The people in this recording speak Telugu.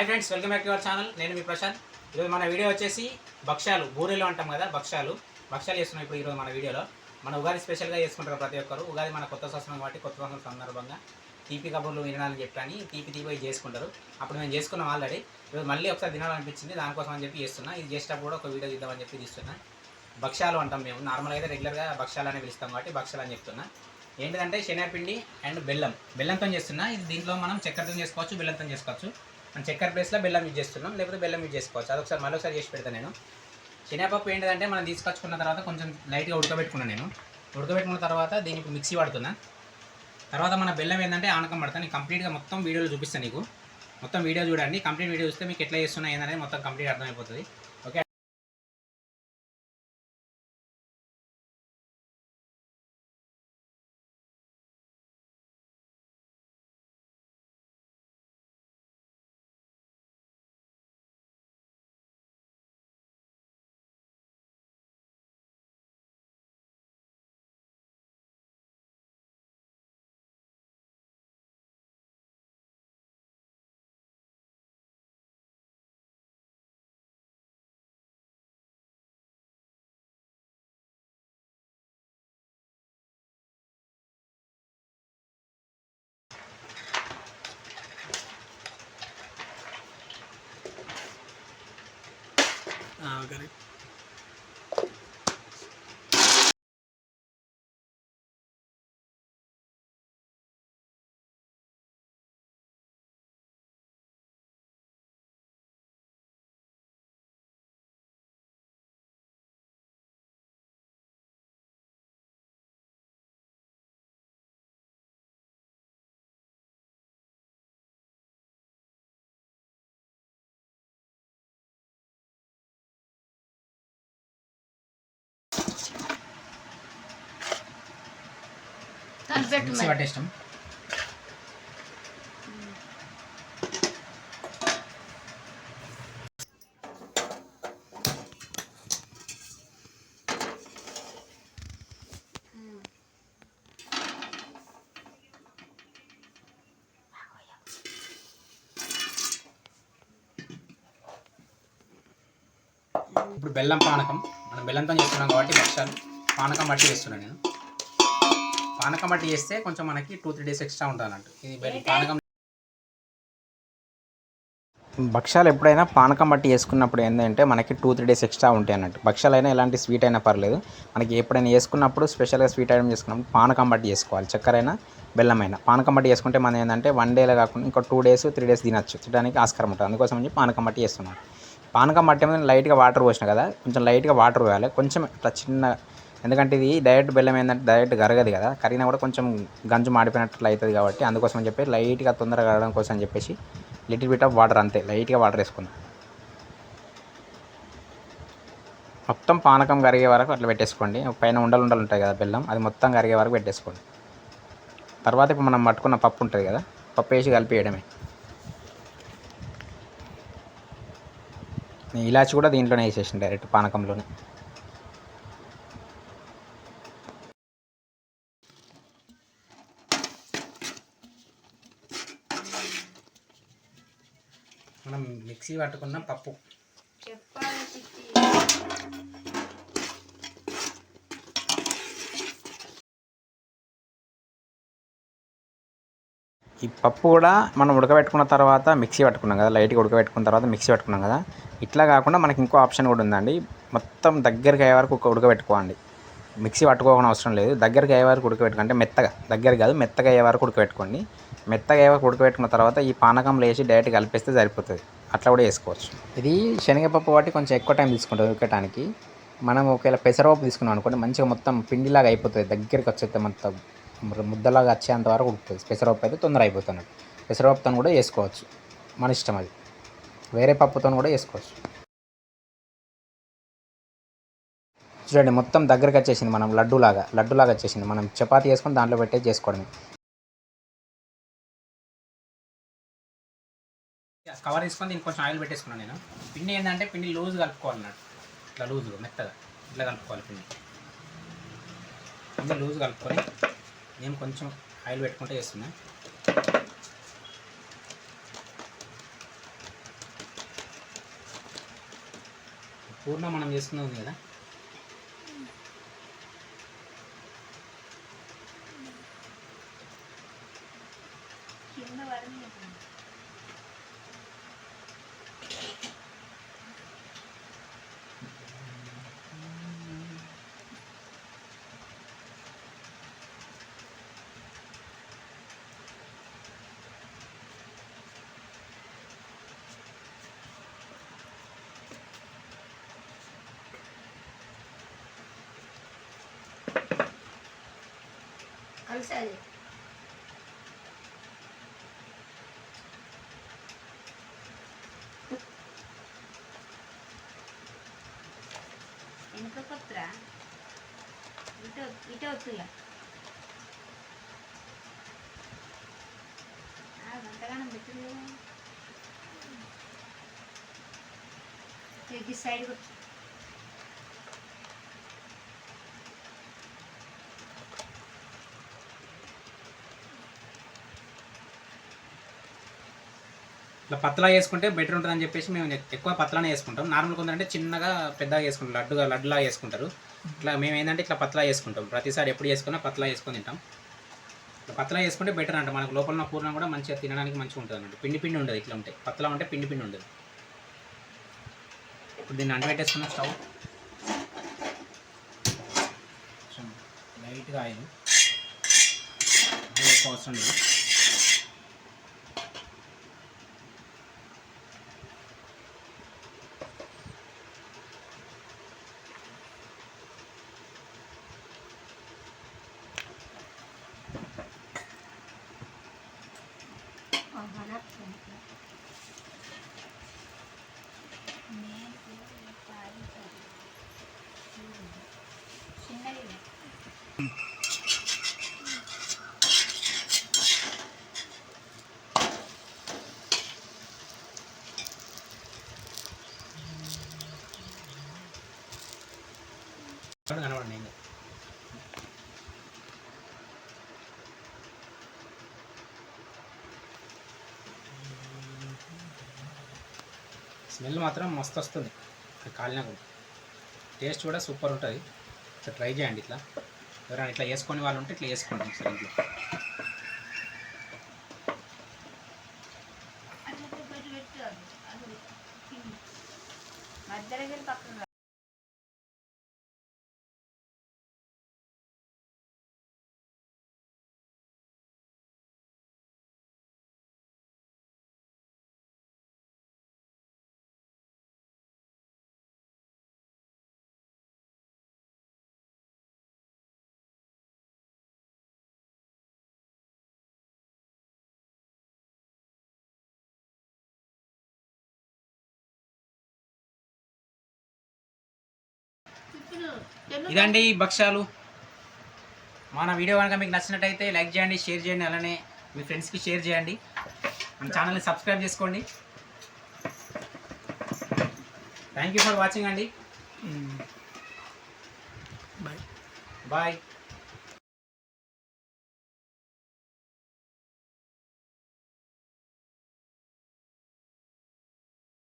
Hi friends welcome back to our channel నేను మీ ప్రశాంత్. ఈరోజు మన వీడియో వచ్చేసి భక్ష్యాలు బూరెలు అంటాం కదా భక్ష్యాలు. భక్ష్యాలు చేస్తున్నాం ఇప్పుడు ఈరోజు మన వీడియోలో. మన ఉగాది స్పెషల్గా చేసుకుంటారు ప్రతి ఒక్కరు. ఉగాది మన కొత్త సంవత్సరం కాబట్టి కొత్త సంవత్సరం సందర్భంగా తీపి కబుర్లు వినడానికి చెప్పాను తీపి తీపి చేసుకుంటారు. అప్పుడు మేము చేసుకున్నాం ఆల్రెడీ ఈరోజు మళ్ళీ ఒకసారి తినాలనిపించింది. దానికోసం అని చెప్పి చేస్తున్నా. ఇది చేసేటప్పుడు కూడా ఒక వీడియో తీద్దామని చెప్పి తీస్తున్నా. భక్ష్యాలు అంటాం మేము. నార్మల్గా అయితే రెగ్యులర్గా భక్ష్యాలు అనే పిలుస్తాం కాబట్టి భక్ష్యాలు అని చెప్తున్నా. ఏంటిదంటే శనగపిండి అండ్ బెల్లం. బెల్లంతో చేస్తున్నా. ఇది దీంట్లో మనం చక్కెరతో చేసుకోవచ్చు బెల్లంతో చేసుకోవచ్చు. చక్కెర ప్లేస్లో బెల్లం యూజ్ చేస్తున్నాం. లేకపోతే బెల్లం యూజ్ చేసుకోవచ్చు. అదొకసారి మరొకసారి చేసి పెడతాను నేను. శనగపప్పు ఏంటంటే మనం తీసుకొచ్చుకున్న తర్వాత కొంచెం లైట్గా ఉడకబెట్టుకున్నాను నేను. ఉడకబెట్టుకున్న తర్వాత దీనికి మిక్సీ పడుతున్నా తర్వాత మన బెల్లం ఏంటంటే ఆనకం పడతాను నేను కంప్లీట్గా మొత్తం వీడియోలో చూపిస్తాను నీకు. మొత్తం వీడియో చూడండి. కంప్లీట్ వీడియో చూస్తే మీకు ఎట్లా చేస్తున్నా ఏంటనేది మొత్తం కంప్లీట్ అర్థమైపోతుంది. మిక్సీ పట్టేస్తాం ఇప్పుడు బెల్లం పానకం. మనం బెల్లంతో చేస్తున్నాం కాబట్టి భక్షాలు పానకం బట్టి చేస్తున్నాను నేను. పానకం బట్టి చేస్తే కొంచెం మనకి టూ త్రీ డేస్ ఎక్స్ట్రా ఉంటుంది అన్నట్టు ఇది పానకం భక్ష్యాలు ఎప్పుడైనా పానకం బట్టి చేసుకున్నప్పుడు ఏంటంటే మనకి టూ త్రీ డేస్ ఎక్స్ట్రా ఉంటాయి అన్నట్టు. భక్ష్యాలు అయినా ఎలాంటి స్వీట్ అయినా పర్లేదు. మనకి ఎప్పుడైనా చేసుకున్నప్పుడు స్పెషల్గా స్వీట్ ఐటమ్ చేసుకున్నప్పుడు పానకం బట్టి చేసుకోవాలి. చక్కెర అయినా బెల్లం అయినా పానకం బట్టి చేసుకుంటే మనం ఏంటంటే వన్ డేలో కాకుండా ఇంకో టూ డేస్ త్రీ డేస్ తినచ్చు. తినడానికి ఆస్కారం ఉంటుంది. అందుకోసం చెప్పి పానకం బట్టి చేస్తున్నాం. పానకం బట్టి ఏమైనా లైట్గా వాటర్ పోసిన కదా కొంచెం లైట్గా వాటర్ పోయాలి. కొంచెం ఇట్లా చిన్న ఎందుకంటే ఇది డైరెక్ట్ బెల్లం ఏంటంటే డైరెక్ట్ కరగదు కదా. కరిగినా కూడా కొంచెం గంజు మాడిపోయినట్లు అవుతుంది కాబట్టి అందుకోసం అని చెప్పి లైట్గా తొందరగా కరగడం కోసం అని చెప్పేసి లిటిల్ బిట్ ఆఫ్ వాటర్ అంతే లైట్గా వాటర్ వేసుకుందాం. మొత్తం పానకం కరిగే వరకు అట్లా పెట్టేసుకోండి. పైన ఉండలు ఉండలు ఉంటాయి కదా బెల్లం అది మొత్తం కరిగే వరకు పెట్టేసుకోండి. తర్వాత ఇప్పుడు మనం పట్టుకున్న పప్పు ఉంటుంది కదా పప్పు వేసి కలిపేయడమే. ఇలాచి కూడా దీంట్లోనే వేసేసాను డైరెక్ట్ పానకంలోనే మనం మిక్సీ పట్టుకున్న పప్పు. ఈ పప్పు కూడా మనం ఉడకబెట్టుకున్న తర్వాత మిక్సీ పట్టుకున్నాం కదా లైట్గా ఉడకబెట్టుకున్న తర్వాత మిక్సీ పట్టుకున్నాం కదా. ఇట్లా కాకుండా మనకి ఇంకో ఆప్షన్ కూడా ఉందండి. మొత్తం దగ్గరికి అయ్యే వరకు ఉడకబెట్టుకోండి మిక్సీ పట్టుకోవడం అవసరం లేదు. దగ్గరికి అయ్యే వరకు ఉడకబెట్టుకుంటే మెత్తగా దగ్గర కాదు మెత్తగా అయ్యే వరకు ఉడకబెట్టుకోండి. మెత్తగా అయ్యే వరకు ఉడకబెట్టుకున్న తర్వాత ఈ పానకంలో వేసి డైరెక్ట్ కలిపేస్తే సరిపోతుంది. అట్లా కూడా వేసుకోవచ్చు ఇది శనగపప్పు వాటి కొంచెం ఎక్కువ టైం తీసుకుంటుంది ఉడకటానికి. మనం ఒకవేళ పెసరపప్పు తీసుకున్నాం అనుకోండి మంచిగా మొత్తం పిండిలాగా అయిపోతుంది. దగ్గరికి వచ్చేస్తే మొత్తం ముద్దలాగా వచ్చేంత వరకు ఉడుకుతుంది. పెసరపప్పు అయితే తొందర అయిపోతుంది పెసరపప్పుతో కూడా వేసుకోవచ్చు మన ఇష్టం అది. వేరే పప్పుతో కూడా వేసుకోవచ్చు చూడండి మొత్తం దగ్గరకు వచ్చేసింది మనం లడ్డూలాగా లడ్డూలాగా వచ్చేసింది. మనం చపాతి వేసుకొని దాంట్లో పెట్టే చేసుకోవడమే. కవర్ తీసుకొని దీనికి కొంచెం ఆయిల్ పెట్టేసుకున్నాను నేను. పిండి ఏంటంటే పిండి లూజ్ కలుపుకోవాలన్నట్టు ఇట్లా లూజ్గా మెత్తగా. ఇట్లా కలుపుకోవాలి పిండి. ఇంకా లూజ్ కలుపుకొని నేను కొంచెం ఆయిల్ పెట్టుకుంటే చేస్తున్నా. పూర్ణ మనం చేసుకున్నాం కదా? కింద పడింది വെക്കില്ല കാണാൻ സൈഡ് കൊടുത്തു ఇట్లా పతలా వేసుకుంటే బెటర్ ఉంటుంది అని చెప్పేసి మేము ఎక్కువ పతలానే వేసుకుంటాం నార్మల్ కొందంటే చిన్నగా పెద్దగా చేసుకుంటాం లడ్డుగా లడ్డులా వేసుకుంటారు ఇట్లా మేము ఏంటంటే ఇట్లా పతలా వేసుకుంటాం ప్రతిసారి ఎప్పుడు వేసుకున్నా పతలా వేసుకొని తింటాం. ఇట్లా పతలా వేసుకుంటే బెటర్ అంట. మనకు లోపల ఉన్న పూర్ణం కూడా మంచిగా తినడానికి మంచిగా ఉంటుంది అన్నట్టు. పిండి పిండి ఉండదు ఇట్లా ఉంటే. పతలా ఉంటే పిండి పిండి ఉండదు. ఇప్పుడు దీన్ని అంటబెట్టేసుకున్న స్టవ్. లైట్గా ఆయిల్. అవసరం లేదు. చిన్నది కనబడండి ఇంకా స్మెల్ మాత్రం మస్తు వస్తుంది ఇది కాలినా కూడా టేస్ట్ కూడా సూపర్ ఉంటుంది. ఇట్లా ట్రై చేయండి ఇట్లా. ఎవరైనా ఇట్లా వేసుకొని వాళ్ళు ఉంటే ఇట్లా వేసుకోండి ఒకసారి ఇంట్లో. మధ్యలో ఇదండి ఈ భక్ష్యాలు. మన వీడియో కనుక మీకు నచ్చినట్టయితే లైక్ చేయండి షేర్ చేయండి అలానే మీ ఫ్రెండ్స్కి షేర్ చేయండి. మన ఛానల్ని సబ్స్క్రైబ్ చేసుకోండి. థ్యాంక్ యూ ఫర్ వాచింగ్ అండి. Bye bye